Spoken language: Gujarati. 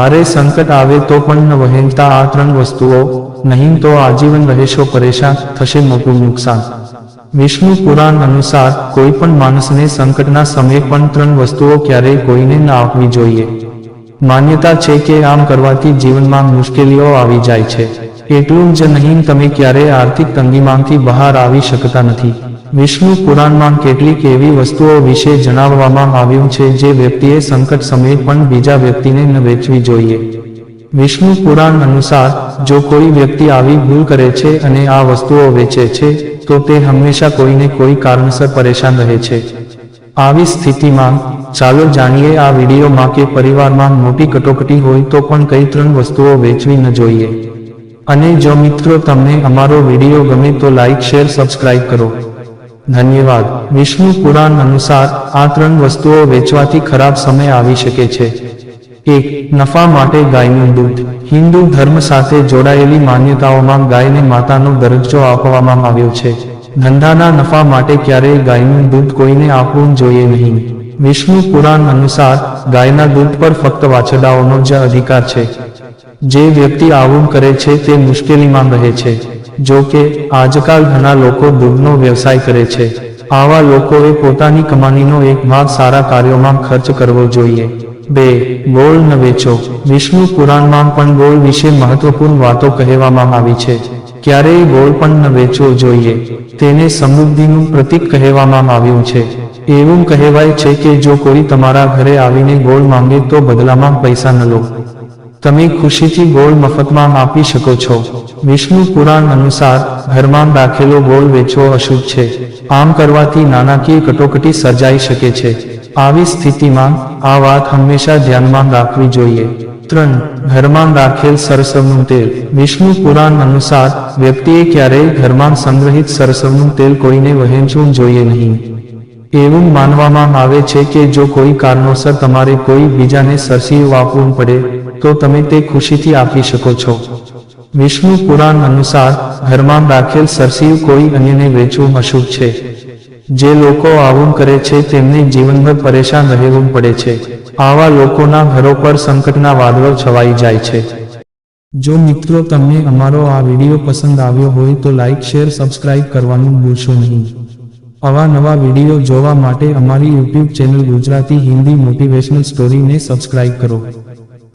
અરે સંકટ આવે તો પણ ન વહેંચતા આ ત્રણ વસ્તુઓ, નહીં તો આજીવન રહેશો પરેશાન, થશે મોટું નુકસાન. વિષ્ણુ પુરાણ અનુસાર કોઈ પણ માણસને સંકટના સમયે પણ ત્રણ વસ્તુઓ ક્યારેય કોઈને ના આપવી જોઈએ. માન્યતા છે કે આમ કરવાથી જીવનમાં મુશ્કેલીઓ આવી જાય છે. એટલું જ નહીં, તમે ક્યારેય આર્થિક તંગીમાંથી બહાર આવી શકતા નથી. વિષ્ણુ પુરાણમાં કેટલીક એવી વસ્તુઓ વિશે જણાવવામાં આવ્યું છે જે વ્યક્તિએ સંકટ સમયે પણ બીજા વ્યક્તિને ન વેચવી જોઈએ. વિષ્ણુ પુરાણ અનુસાર, જો કોઈ વ્યક્તિ આવી ભૂલ કરે છે અને આ વસ્તુઓ વેચે છે, તો તે હંમેશા કોઈને કોઈ કારણસર પરેશાન રહે છે. આવી સ્થિતિમાં, ચાલો જાણીએ આ વિડીયોમાં કે પરિવારમાં મોટી કટોકટી હોય તો પણ કઈ ત્રણ વસ્તુઓ વેચવી ન જોઈએ. અને જો મિત્રો તમને અમારો વીડિયો ગમે તો લાઈક, શેર, સબસ્ક્રાઇબ કરો. ધન્યવાદ. વિષ્ણુ પુરાણ અનુસાર આ ત્રણ વસ્તુઓ વેચવાથી ખરાબ સમય આવી શકે છે. એક, નફા માટે ગાયનું દૂધ. હિન્દુ ધર્મ સાથે જોડાયેલી માન્યતાઓમાં ગાયને માતાનો દરજ્જો આપવામાં આવ્યો છે. ધંધાના નફા માટે ક્યારેય ગાયનું દૂધ કોઈને આપવું જોઈએ નહીં. વિષ્ણુ પુરાણ અનુસાર ગાયના દૂધ પર ફક્ત વાછડાઓનો જ અધિકાર છે. જે વ્યક્તિ આવું કરે છે તે મુશ્કેલીમાં રહે છે. જો કે આજકાલ ઘણા લોકો દૂધનો વ્યવસાય કરે છે. આવા લોકોએ પોતાની કમાણીનો એક ભાગ સારા કાર્યોમાં ખર્ચ કરવો જોઈએ. બે ગોળ ન વેચો. વિષ્ણુ પુરાણમાં પણ ગોળ વિશે મહત્વપૂર્ણ વાતો કહેવામાં આવી છે. ક્યારેય ગોળ પણ ન વેચવો જોઈએ. તેને સમૃદ્ધિનું પ્રતીક કહેવામાં આવ્યું છે. એવું કહેવાય છે કે જો કોઈ તમારા ઘરે આવીને ગોળ માંગે તો બદલામાં પૈસા ન લો. તમે ખુશીથી ગોળ મફતમાં આપી શકો છો. વિષ્ણુ પુરાણ અનુસાર ઘરમાં રાખેલો ગોળ વેચવો અશુભ છે. આમ કરવાથી નાણાકીય કટોકટી સર્જાઈ શકે છે. આવી સ્થિતિમાં આ વાત હંમેશા ધ્યાનમાં રાખવી જોઈએ. ત્રણ, ઘરમાં રાખેલ સરસવનું તેલ. વિષ્ણુ પુરાણ અનુસાર વ્યક્તિએ ક્યારેય ઘરમાં સંગ્રહિત સરસવનું તેલ કોઈને વહેંચવું જોઈએ નહીં. એવું માનવામાં આવે છે કે જો કોઈ કારણોસર તમારે કોઈ બીજાને સરસીવ આપવું પડે તો તમે તે ખુશીથી આપી શકો છો. વિષ્ણુ પુરાણ અનુસાર ઘરમાં રાખેલ સરસીવ કોઈ અન્યને વેચવું અશુભ છે. જે લોકો આવું કરે છે તેમને જીવનભર પરેશાન રહેવું પડે છે. આવા લોકોના ઘરો પર સંકટના વાદળો છવાઈ જાય છે. જો મિત્રો તમને અમારો આ વીડિયો પસંદ આવ્યો હોય તો લાઇક શેર, સબસ્ક્રાઇબ કરવાનું ભૂલશો નહીં. આવા નવા વીડિયો જોવા માટે અમારી YouTube channel Gujarati Hindi motivational સ્ટોરીને subscribe કરો.